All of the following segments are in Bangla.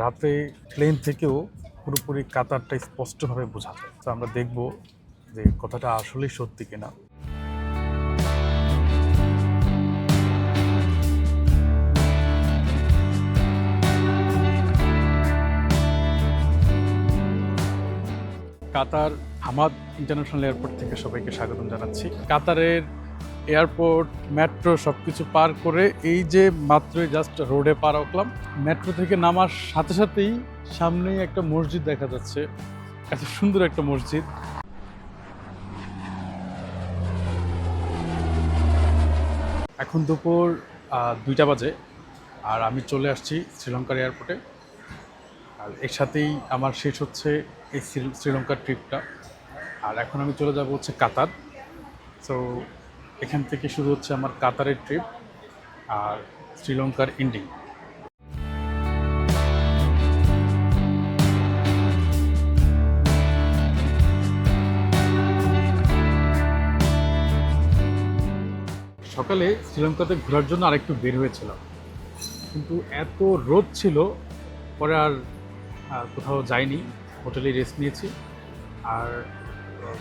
রাতে প্লেন থেকেও পুরোপুরি কাতারটা স্পষ্টভাবে বোঝা যায়। তো আমরা দেখব যে কথাটা আসলেই সত্যি কিনা। কাতার হামাদ ইন্টারন্যাশনাল এয়ারপোর্ট থেকে সবাইকে স্বাগতম জানাচ্ছি। কাতারের এয়ারপোর্ট, মেট্রো সব কিছু পার করে এই যে মাত্রই জাস্ট রোডে পার উঠলাম মেট্রো থেকে নামার সাথে সাথেই সামনেই একটা মসজিদ দেখা যাচ্ছে। এত সুন্দর একটা মসজিদ। এখন দুপুর দুইটা বাজে আর আমি চলে আসছি শ্রীলঙ্কার এয়ারপোর্টে। আর এর সাথেই আমার শেষ হচ্ছে এই শ্রী- শ্রীলঙ্কার ট্রিপটা। আর এখন আমি চলে যাব হচ্ছে কাতার। সো এখান থেকে শুরু হচ্ছে আমার কাতারের ট্রিপ আর শ্রীলঙ্কার এন্ডিং সকালে শ্রীলঙ্কাতে ঘোরার জন্য আরেকটু বের হয়েছিলাম। কিন্তু এত রোদ ছিল, পরে আর কোথাও যাইনি। হোটেলে রেস্ট নিয়েছি। আর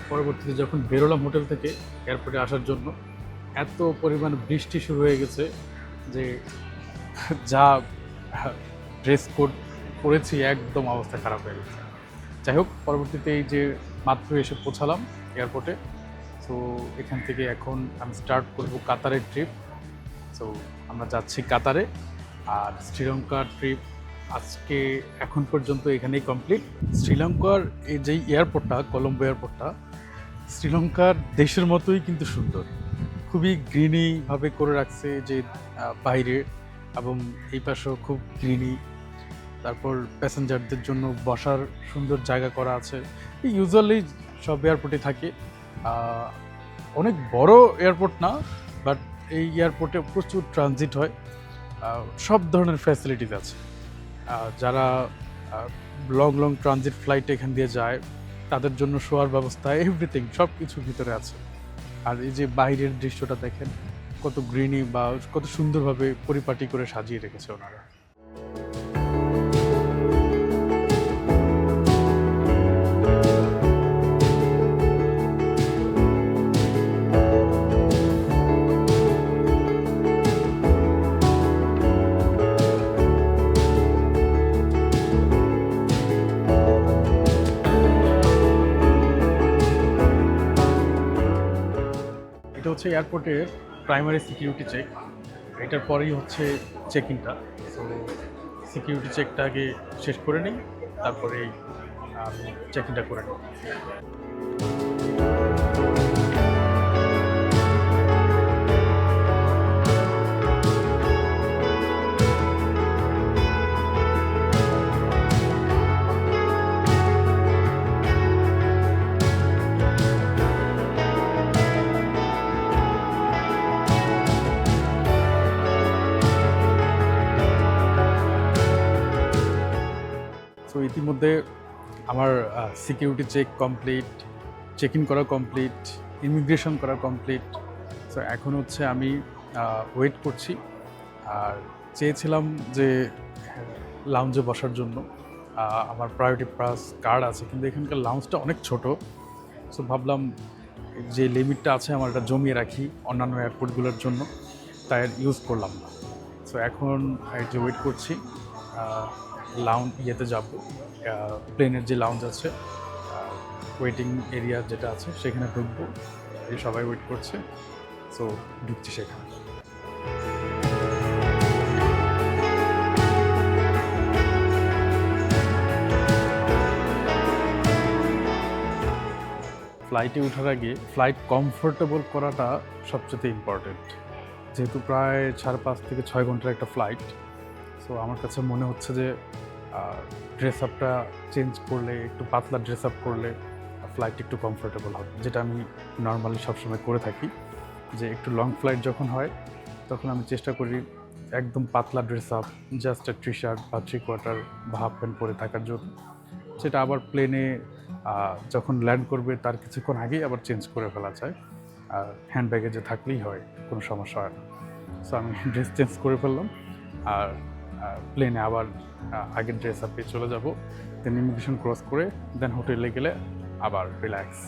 পরবর্তীতে যখন বেরোলাম হোটেল থেকে এয়ারপোর্টে আসার জন্য, এত পরিমাণ বৃষ্টি শুরু হয়ে গেছে যে যা ড্রেস কোড পরেছি, একদম অবস্থা খারাপ হয়ে গেছে। যাই হোক, পরবর্তীতে এই যে মাত্র এসে পৌঁছালাম এয়ারপোর্টে সো এখান থেকে এখন আমি স্টার্ট করব কাতারের ট্রিপ সো আমরা যাচ্ছি কাতারে, আর শ্রীলঙ্কার ট্রিপ আজকে এখন পর্যন্ত এখানেই কমপ্লিট শ্রীলঙ্কার এই যে এয়ারপোর্টটা কলম্বো এয়ারপোর্টটা শ্রীলঙ্কার দেশের মতোই কিন্তু সুন্দর। খুবই গ্রিনিভাবে করে রাখছে যে বাইরে এবং এই পাশেও খুব গ্রিনি তারপর প্যাসেঞ্জারদের জন্য বসার সুন্দর জায়গা করা আছে। ইউজুয়ালি সব এয়ারপোর্টে থাকে। অনেক বড় এয়ারপোর্ট না বাট এই এয়ারপোর্টে প্রচুর ট্রানজিট হয়। সব ধরনের ফ্যাসিলিটিস আছে। যারা লং লং ট্রানজিট ফ্লাইট এখান দিয়ে যায়, তাদের জন্য শোয়ার ব্যবস্থা এভরিথিং সব কিছু ভিতরে আছে। আর এই যে বাইরের দৃশ্যটা দেখেন, কত গ্রিনি বা কত সুন্দরভাবে পরিপাটি করে সাজিয়ে রেখেছে ওনারা। হচ্ছে এয়ারপোর্টের প্রাইমারি সিকিউরিটি চেক এটার পরেই হচ্ছে চেক ইনটা সিকিউরিটি চেকটা আগে শেষ করে নিই তারপরে আমি চেক ইনটা করে নিই ইতিমধ্যে আমার security check complete check in করা কমপ্লিট ইমিগ্রেশন করা কমপ্লিট সো এখন হচ্ছে আমি ওয়েট করছি। আর চেয়েছিলাম যে লাউঞ্জে বসার জন্য। আমার প্রায়োরিটি প্লাস কার্ড আছে, কিন্তু এখানকার লাউঞ্জটা অনেক ছোট। সো ভাবলাম যে লিমিটটা আছে, আমার এটা জমিয়ে রাখি অন্যান্য এয়ারপোর্টগুলোর জন্য। তাই ইউজ করলাম না। সো এখন যে ওয়েট করছি। লাউঞ্জ ইয়েতে যাব। প্লেনের যে লাউঞ্জ আছে ওয়েটিং এরিয়া যেটা আছে, সেখানে ঢুকবো। সবাই ওয়েট করছে সো ঢুকছি সেখানে। ফ্লাইটে ওঠার আগে ফ্লাইট কমফোর্টেবল করাটা সবচেয়ে ইম্পর্টেন্ট যেহেতু প্রায় সাড়ে পাঁচ থেকে ছয় ঘণ্টার একটা ফ্লাইট সো আমার কাছে মনে হচ্ছে যে ড্রেস আপটা চেঞ্জ করলে, একটু পাতলা ড্রেস আপ করলে ফ্লাইট একটু কমফোর্টেবল হবে, যেটা আমি নর্মালি সবসময় করে থাকি। যে একটু লং ফ্লাইট যখন হয়, তখন আমি চেষ্টা করি একদম পাতলা dress up just T shirt বা থ্রি কোয়ার্টার বা হাফ প্যান্ট পরে থাকার জন্য। সেটা আবার প্লেনে যখন ল্যান্ড করবে, তার কিছুক্ষণ আগেই আবার চেঞ্জ করে ফেলা যায়। আর হ্যান্ড ব্যাগেজে থাকলেই হয়, কোনো সমস্যা হয় না। সো আমি ড্রেস চেঞ্জ করে ফেললাম। আর প্লেনে আবার আগের ড্রেস আপে চলে যাব। দেন ইমিগ্রেশন ক্রস করে দেন হোটেলে গেলে আবার রিল্যাক্স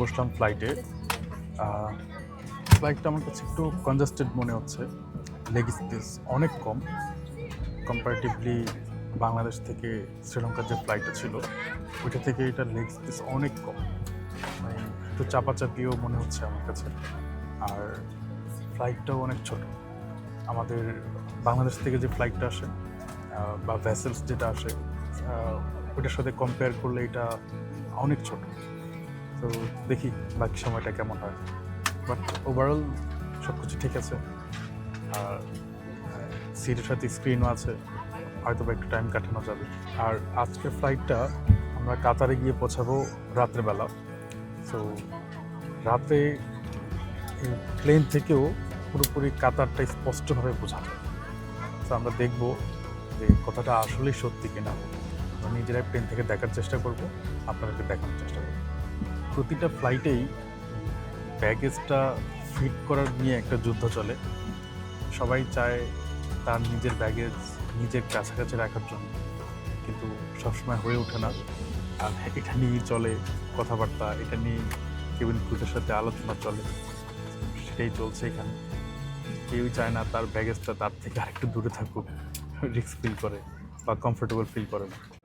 বসলাম ফ্লাইটে ফ্লাইটটা আমার কাছে একটু কনজাস্টেড মনে হচ্ছে। লেগ স্পেস অনেক কম। কম্পারেটিভলি বাংলাদেশ থেকে শ্রীলঙ্কার যে ফ্লাইটটা ছিল, ওইটা থেকে এটা লেগ স্পেস অনেক কম। মানে একটু চাপাচাপিও মনে হচ্ছে আমার কাছে। আর ফ্লাইটটাও অনেক ছোট। আমাদের বাংলাদেশ থেকে যে ফ্লাইটটা আসে বা ভ্যাসেলস যেটা আসে ওইটার সাথে কম্পেয়ার করলে এটা অনেক ছোট। তো দেখি বাকি সময়টা কেমন হয়। বাট ওভারঅল সব কিছু ঠিক আছে। আর, সিটের সাথে স্ক্রিনও আছে। হয়তো বা একটু টাইম কাটানো যাবে। আর আজকের ফ্লাইটটা আমরা কাতারে গিয়ে পৌঁছাবো রাত্রেবেলা সো রাতে প্লেন থেকেও পুরোপুরি কাতারটা স্পষ্টভাবে বোঝা যায় তো আমরা দেখব যে কথাটা আসলেই সত্যি কিনা। নিজেরাই প্লেন থেকে দেখার চেষ্টা করব। আপনাদেরকে দেখানোর চেষ্টা করব। প্রতিটা ফ্লাইটেই ব্যাগেজটা ফিট করার নিয়ে একটা যুদ্ধ চলে। সবাই চায় তার নিজের ব্যাগেজ নিজের কাছাকাছি রাখার জন্য। কিন্তু সবসময় হয়ে ওঠে না। আর এটা নিয়েই চলে কথাবার্তা, এটা নিয়ে কেবিন ক্রুদের সাথে আলোচনা চলে। সেটাই চলছে এখানে। কেউই চায় না তার ব্যাগেজটা তার থেকে আরেকটু দূরে থাকুক। রিস্ক ফিল করে বা কমফোর্টেবল ফিল করে না।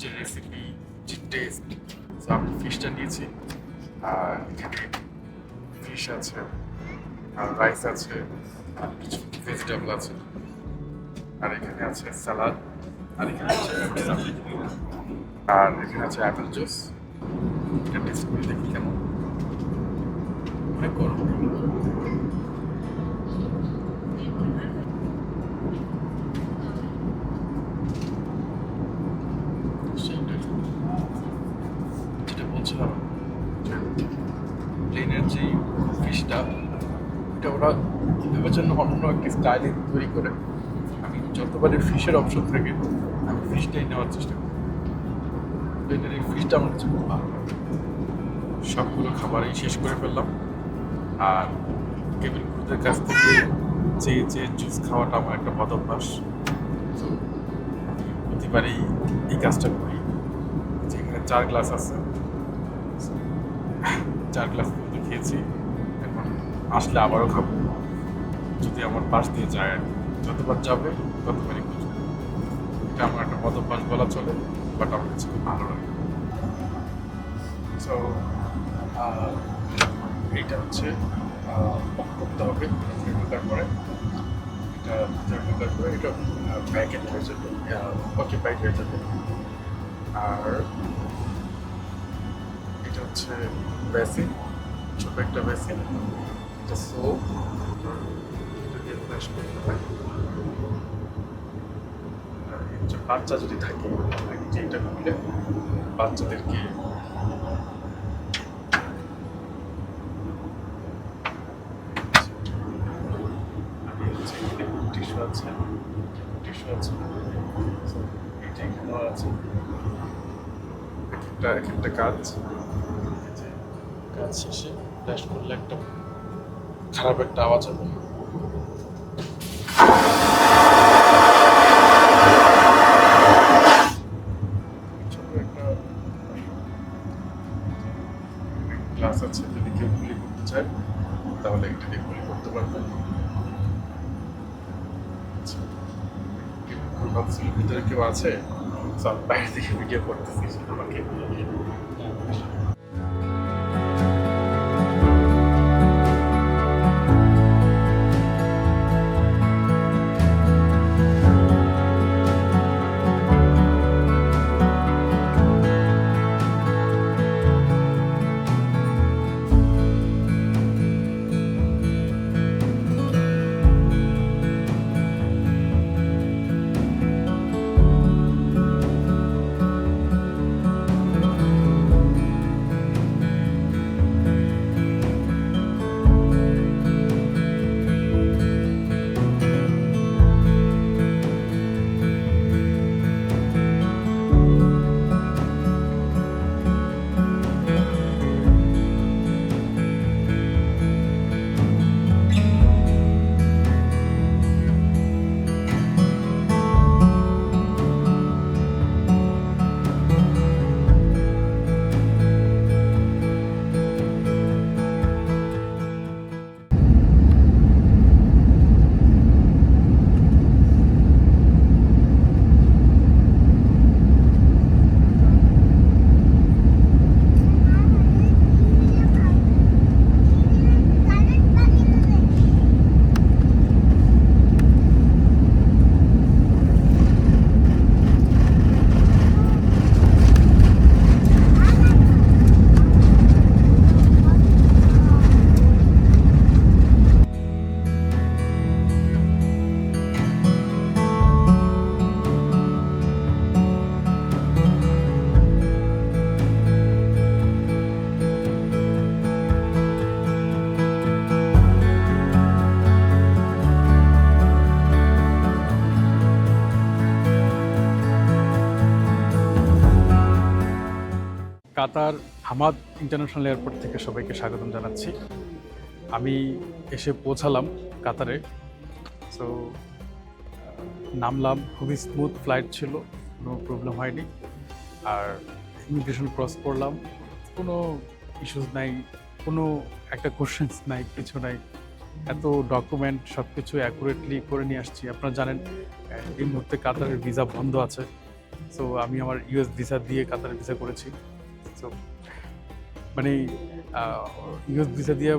যে রেসিপি যে টেস্ট আমি ফিশটা নিয়েছি। আর এখানে ফিশ আছে, আর রাইস আছে, আর কিছু ভেজিটেবল আছে। আর এখানে আছে স্যালাড আর এখানে আছে আর এখানে আছে অ্যাপেল জুস এটা টেস্ট করে দেখি কেমন। অনেক গরম সেইটাই। যেটা বলছিলাম যে প্লেনের যে ফিশটা এটা ওরা জন্য অন্য একটি স্টাইলে তৈরি করে আমি যতবারই ফিশের অপশন থাকে আমি ফিশটাই নেওয়ার চেষ্টা করি। প্লেনের এই ফিশটা আমার কাছে খুব ভালো সবগুলো খাবারই শেষ করে ফেললাম। আর কেবিল ক্রুদের কাছ থেকে যে যে জুস খাওয়াটা আমার একটা বদ অভ্যাস। তো প্রতিবারই এই কাজটা করি। যেখানে চার গ্লাস আছে, চার গ্লাস খেয়েছি। এখন আসলে আবারও খাব। যদি আমার পাশ দিয়ে যায় আর যতবার যাবে, ততবারই খুঁজবো এটা আমার একটা বদ অভ্যাস বলা চলে বাট আমার কাছে খুব ভালো লাগে। এইটা হচ্ছে করতে হবে ঢোকার পরে। এটা ঢোকার পরে, এটা প্যাকেট হয়ে যাবে অকিপাইড হয়ে যাবে। আর এটা হচ্ছে বেসিন ছোট একটা বেসিন এটা সোপ বাচ্চা যদি থাকে নাকি যে এটা খুলে বাচ্চাদেরকে আমি আছে আছে একটা এক একটা কাজ শেষে করলে একটা খারাপ একটা আওয়াজ হবে। কেউ ভাবছিল ভিতরে কেউ আছে? সব বাইরে থেকে ভিডিও করতেছি আমাকে কাতার হামাদ ইন্টারন্যাশনাল এয়ারপোর্ট থেকে সবাইকে স্বাগতম জানাচ্ছি। আমি এসে পৌঁছালাম কাতারে। সো নামলাম, খুবই স্মুথ ফ্লাইট ছিল, কোনো প্রবলেম হয়নি। আর ইমিগ্রেশন ক্রস করলাম, কোনো ইস্যুস নাই, কোনো একটা কোশ্চেন্স নাই, কিছু নাই। এত ডকুমেন্ট সব কিছু অ্যাকুরেটলি করে নিয়ে আসছি। আপনারা জানেন এই মুহূর্তে কাতারের ভিসা বন্ধ আছে। সো আমি আমার ইউএস ভিসা দিয়ে কাতারের ভিসা করেছি। সো মানে ইউএস ভিসা দিয়ে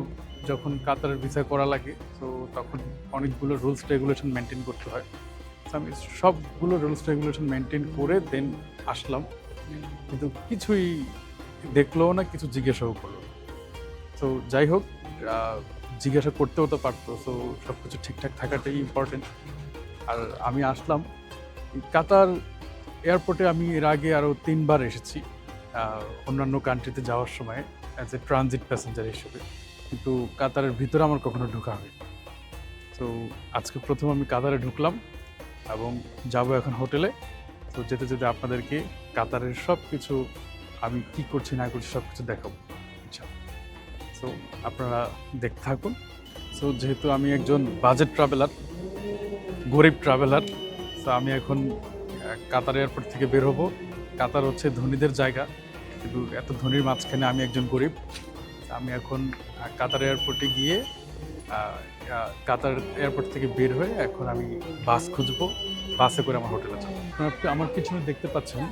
যখন কাতারের ভিসা করা লাগে, তো তখন অনেকগুলো রুলস রেগুলেশন মেনটেন করতে হয়। তো আমি সবগুলো রুলস রেগুলেশন মেনটেন করে দেন আসলাম। কিন্তু কিছুই দেখল না, কিছু জিজ্ঞাসাও করল তো যাই হোক জিজ্ঞাসা করতেও তো পারতো। তো সব কিছু ঠিকঠাক থাকাটাই ইম্পর্টেন্ট আর আমি আসলাম। কাতার এয়ারপোর্টে আমি এর আগে আরও তিনবার এসেছি। অন্যান্য কান্ট্রিতে যাওয়ার সময় অ্যাজ এ ট্রানজিট প্যাসেঞ্জার হিসেবে। কিন্তু কাতারের ভিতরে আমার কখনো ঢোকা হয়নি। তো আজকে প্রথম আমি কাতারে ঢুকলাম এবং যাব এখন হোটেলে। তো যেতে যেতে আপনাদেরকে কাতারের সব কিছু আমি কি করছি, না করছি সব কিছু দেখাবো সো আপনারা দেখতে থাকুন। সো যেহেতু আমি একজন বাজেট ট্রাভেলার গরিব ট্রাভেলার তো আমি এখন কাতার এয়ারপোর্ট থেকে বের হব। কাতার হচ্ছে ধনীদের জায়গা। কিন্তু এত ধনীর মাঝখানে আমি একজন গরিব। আমি এখন কাতার এয়ারপোর্টে গিয়ে কাতার এয়ারপোর্ট থেকে বের হয়ে এখন আমি বাস খুঁজবো। বাসে করে আমার হোটেলে যাব। আমার পিছনে দেখতে পাচ্ছেন,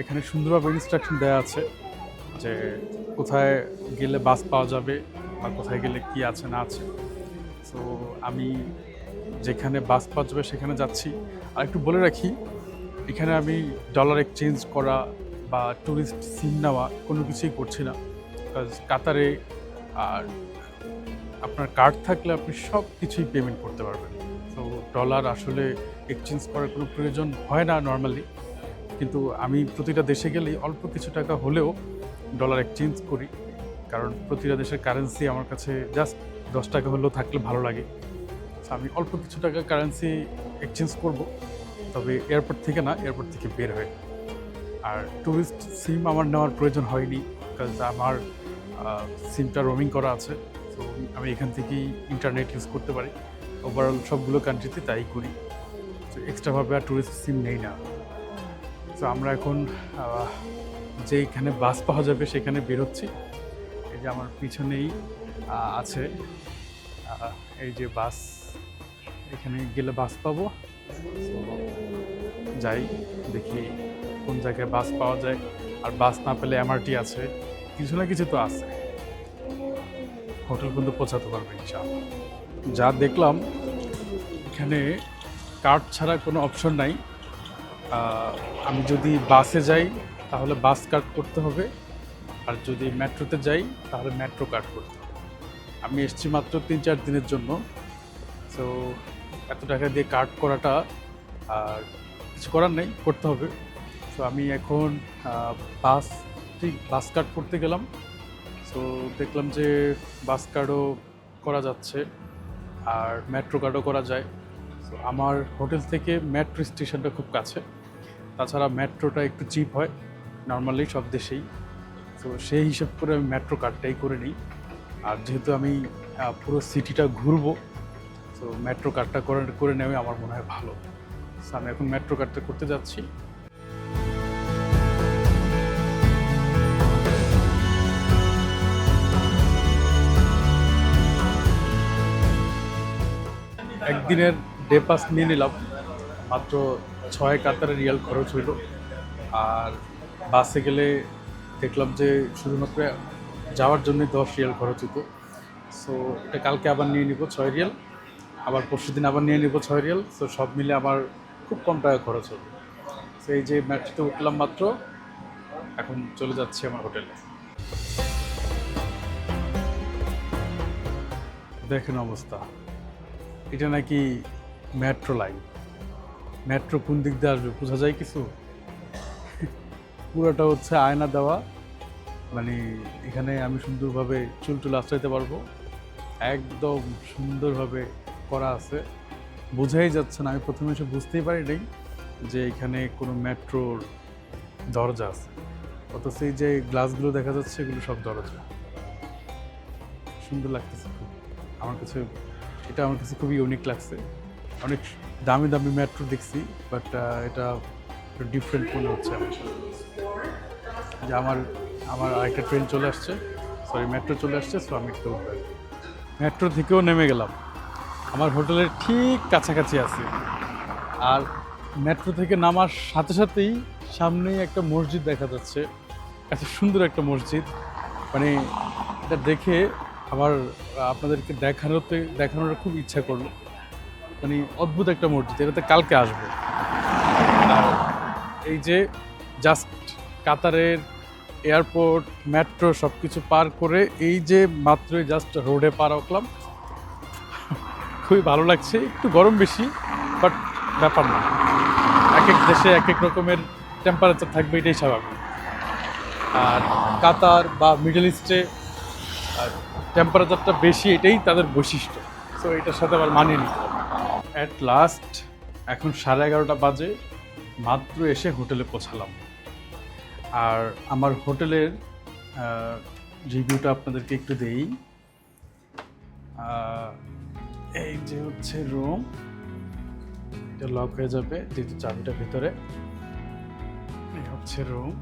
এখানে সুন্দরভাবে ইনস্ট্রাকশন দেওয়া আছে যে কোথায় গেলে বাস পাওয়া যাবে বা কোথায় গেলে কি আছে না আছে। সো আমি যেখানে বাস পাওয়া যাবে সেখানে যাচ্ছি। আর একটু বলে রাখি এখানে আমি ডলার এক্সচেঞ্জ করা বা ট্যুরিস্ট সিম নেওয়া কোনো কিছুই করছি না। বিকজ কাতারে আর আপনার কার্ড থাকলে আপনি সব কিছুই পেমেন্ট করতে পারবেন। তো ডলার আসলে এক্সচেঞ্জ করার কোনো প্রয়োজন হয় না নর্মালি কিন্তু আমি প্রতিটা দেশে গেলেই অল্প কিছু টাকা হলেও ডলার এক্সচেঞ্জ করি। কারণ প্রতিটা দেশের কারেন্সি আমার কাছে জাস্ট দশ টাকা হলেও থাকলে ভালো লাগে। আমি অল্প কিছু টাকা কারেন্সি এক্সচেঞ্জ করব। তবে এয়ারপোর্ট থেকে না, এয়ারপোর্ট থেকে বের হয়ে। আর ট্যুরিস্ট সিম আমার নেওয়ার প্রয়োজন হয়নি কাজ আমার সিমটা রোমিং করা আছে। তো আমি এখান থেকেই ইন্টারনেট ইউজ করতে পারি। ওভারঅল সবগুলো কান্ট্রিতে তাই করি। তো এক্সট্রাভাবে আর ট্যুরিস্ট সিম নেই না। তো আমরা এখন যেইখানে বাস পাওয়া যাবে সেখানে বেরোচ্ছি। এই যে আমার পিছনেই আছে এই যে বাস এখানে গেলে বাস পাবো। যাই, দেখি কোন জায়গায় বাস পাওয়া যায়। আর বাস না পেলে এমআরটি আছে। কিছু না কিছু তো আছে। হোটেল পর্যন্ত পৌঁছাতে পারবে, ইনশাআল্লাহ। যা দেখলাম, এখানে কার্ড ছাড়া কোনো অপশন নাই। আমি যদি বাসে যাই, তাহলে বাস কার্ড করতে হবে। আর যদি মেট্রোতে যাই, তাহলে মেট্রো কার্ড করতে হবে। আমি এসছি মাত্র তিন চার দিনের জন্য। তো এত টাকা দিয়ে কার্ড করাটা আর কিছু করার নেই, করতে হবে। তো আমি এখন বাস, ঠিক, বাস কার্ড করতে গেলাম। তো দেখলাম যে বাস কার্ডও করা যাচ্ছে আর মেট্রো কার্ডও করা যায়। তো আমার হোটেল থেকে মেট্রো স্টেশনটা খুব কাছে। তাছাড়া মেট্রোটা একটু চিপ হয়, নর্মালি সব দেশেই। তো সেই হিসেব করে আমি মেট্রো কার্ডটাই করে নিই। আর যেহেতু আমি পুরো সিটিটা ঘুরবো তো মেট্রো কার্ডটা করে করে নেওয়া আমার মনে হয় ভালো। So, আমি এখন মেট্রো কার্ডটা করতে যাচ্ছি। একদিনের ডে পাস নিয়ে নিলাম। মাত্র ছয় কাতারের রিয়াল খরচ হইল। আর বাসে গেলে দেখলাম যে শুধুমাত্র যাওয়ার জন্য দশ রিয়াল খরচ হতো সো এটা কালকে আবার নিয়ে নিব ছয় রিয়াল। আবার পরশু দিন আবার নিয়ে নিব ছয় রিয়াল। তো সব মিলে আমার খুব কম টাকা খরচ হবে। তো এই যে ম্যাট্রিতে উঠলাম মাত্র, এখন চলে যাচ্ছি আমার হোটেলে। দেখেন অবস্থা। এটা নাকি মেট্রো লাইন। মেট্রো কোন দিক দিয়ে আসবে, বোঝা যায় কিছু? পুরোটা হচ্ছে আয়না দেওয়া। মানে এখানে আমি সুন্দরভাবে চুল টুল আশ্রাইতে পারব। একদম সুন্দরভাবে করা আছে। বোঝাই যাচ্ছে না, আমি প্রথমে এসে বুঝতেই পারি নাই যে এখানে কোনো মেট্রোর দরজা আছে। অথচ এই যে গ্লাসগুলো দেখা যাচ্ছে, এগুলো সব দরজা। সুন্দর লাগতেছে খুব। আমার কাছে, এটা আমার কাছে খুবই ইউনিক লাগছে। অনেক দামি দামি মেট্রো দেখছি বাট এটা ডিফারেন্ট মনে হচ্ছে আমার। যে আমার আমার আরেকটা ট্রেন চলে আসছে। সরি মেট্রো চলে আসছে সো আমি একটু মেট্রো থেকেও নেমে গেলাম। আমার হোটেলের ঠিক কাছাকাছি আছে। আর মেট্রো থেকে নামার সাথে সাথেই সামনেই একটা মসজিদ দেখা যাচ্ছে। এত সুন্দর একটা মসজিদ। মানে এটা দেখে আমার, আপনাদেরকে দেখানোতে, দেখানোর খুব ইচ্ছা করল। মানে অদ্ভুত একটা মসজিদ। এটাতে কালকে আসব। আর এই যে জাস্ট কাতারের এয়ারপোর্ট, মেট্রো সব কিছু পার করে এই যে মাত্রই জাস্ট রোডে পার উঠলাম খুবই ভালো লাগছে। একটু গরম বেশি, বাট ব্যাপার না। এক এক দেশে এক এক রকমের টেম্পারেচার থাকবে, এটাই স্বাভাবিক। আর কাতার বা মিডল ইস্টে টেম্পারেচারটা বেশি, এটাই তাদের বৈশিষ্ট্য। সো এটার সাথে আবার মানিয়ে নিতে অ্যাট লাস্ট এখন সাড়ে এগারোটা বাজে, মাত্র এসে হোটেলে পৌঁছালাম। আর আমার হোটেলের রিভিউটা আপনাদেরকে একটু দেই। এই যে হচ্ছে রুম এটা লক হয়ে যাবে, যেহেতু চাবিটা ভিতরে। এই হচ্ছে রুম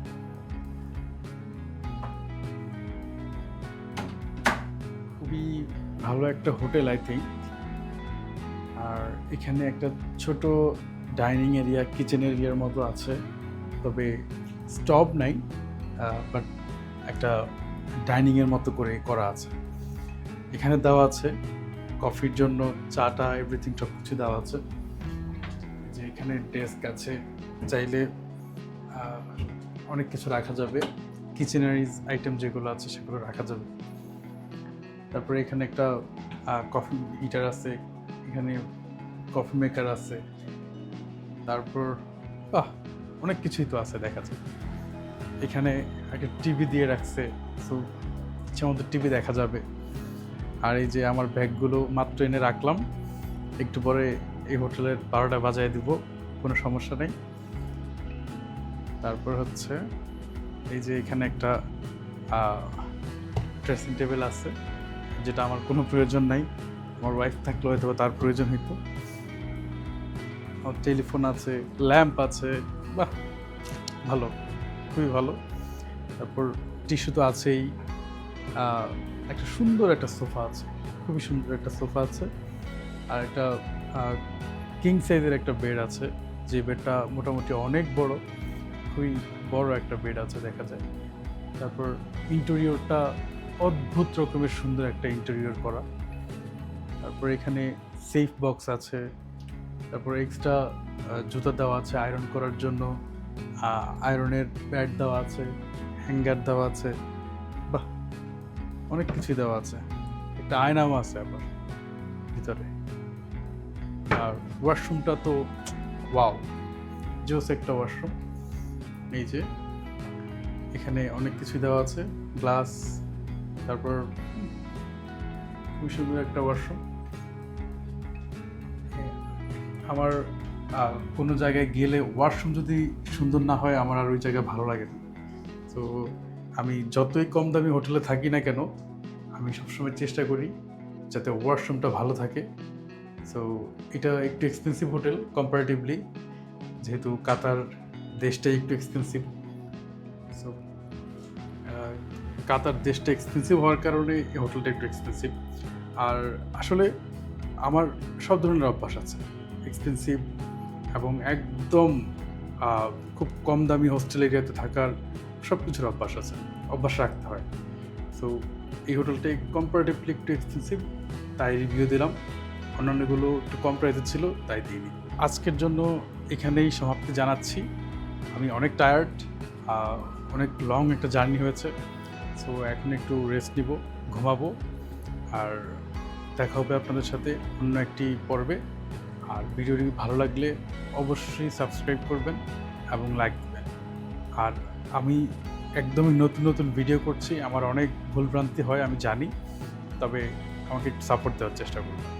খুবই ভালো একটা হোটেল আই থিঙ্ক আর এখানে একটা ছোট ডাইনিং এরিয়া কিচেন এরিয়ার মতো আছে। তবে স্টপ নাই বাট একটা ডাইনিংয়ের মতো করে করা আছে। এখানে দেওয়া আছে। কফির জন্য চাটা এভরিথিং সব কিছু দেওয়া আছে। যে এখানে ডেস্ক আছে। চাইলে অনেক কিছু রাখা যাবে। কিচেনারিজ আইটেম যেগুলো আছে সেগুলো রাখা যাবে। তারপরে এখানে একটা কফি হিটার আছে। এখানে কফি মেকার আছে। তারপর, বাহ, অনেক কিছুই তো আছে দেখা যায় এখানে একটা টিভি দিয়ে রাখছে। সো ইচ্ছা মতো টিভি দেখা যাবে। আর এই যে আমার ব্যাগগুলো মাত্র এনে রাখলাম। একটু পরে এই হোটেলের বারোটা বাজায় দিব, কোনো সমস্যা নেই। তারপর হচ্ছে এই যে এখানে একটা ড্রেসিং টেবিল আছে, যেটা আমার কোনো প্রয়োজন নাই। আমার ওয়াইফ থাকলে হয়তো তার প্রয়োজন হইতো। আমার টেলিফোন আছে ল্যাম্প আছে, বাহ, ভালো, খুবই ভালো। তারপর টিস্যু তো আছেই। একটা সুন্দর একটা সোফা আছে, খুবই সুন্দর একটা সোফা আছে। আর একটা কিং সাইজের একটা বেড আছে, যে বেডটা মোটামুটি অনেক বড়, খুবই বড় একটা বেড আছে দেখা যায়। তারপর ইন্টেরিয়রটা অদ্ভুত রকমের সুন্দর একটা ইন্টেরিয়র করা। তারপর এখানে সেফ বক্স আছে, তারপর এক্সট্রা জুতা দেওয়া আছে আয়রন করার জন্য। আয়রনের প্যাড দেওয়া আছে হ্যাঙ্গার দেওয়া আছে। অনেক কিছুই দেওয়া আছে। একটা আয়নাও আছে আবার ভিতরে। আর ওয়াশরুমটা তো, ওয়াও, জোস একটা ওয়াশরুম। এই যে, এখানে অনেক কিছু দেওয়া আছে, গ্লাস, তারপর খুবই সুন্দর একটা ওয়াশরুম। আমার কোনো জায়গায় গেলে ওয়াশরুম যদি সুন্দর না হয়, আমার আর ওই জায়গায় ভালো লাগে না। তো আমি যতই কম দামি হোটেলে থাকি না কেন, আমি সবসময় চেষ্টা করি যাতে ওয়াশরুমটা ভালো থাকে। সো এটা একটু এক্সপেন্সিভ হোটেল কম্পারেটিভলি যেহেতু কাতার দেশটাই একটু এক্সপেন্সিভ সো কাতার দেশটা এক্সপেন্সিভ হওয়ার কারণে এই হোটেলটা একটু এক্সপেন্সিভ আর আসলে আমার সব ধরনের অভ্যাস আছে এক্সপেন্সিভ এবং একদম খুব কম দামি হোস্টেল এরিয়াতে থাকার সব কিছুর অভ্যাস আছে, অভ্যাস রাখতে হয়। সো এই হোটেলটা কম্পারেটিভলি একটু এক্সপেন্সিভ তাই রিভিউ দিলাম। অন্যান্যগুলো একটু কম প্রাইসে ছিল, তাই দিইনি। আজকের জন্য এখানেই সমাপ্তি জানাচ্ছি। আমি অনেক টায়ার্ড অনেক লং একটা জার্নি হয়েছে। সো এখন একটু রেস্ট নিব, ঘুমাবো। আর দেখা হবে আপনাদের সাথে অন্য একটি পর্বে। আর ভিডিওটি ভালো লাগলে অবশ্যই সাবস্ক্রাইব করবেন এবং লাইক দেবেন। আর আমি একদমই নতুন নতুন ভিডিও করছি, আমার অনেক ভুলভ্রান্তি হয়, আমি জানি। তবে আমাকে সাপোর্ট দেওয়ার চেষ্টা করবেন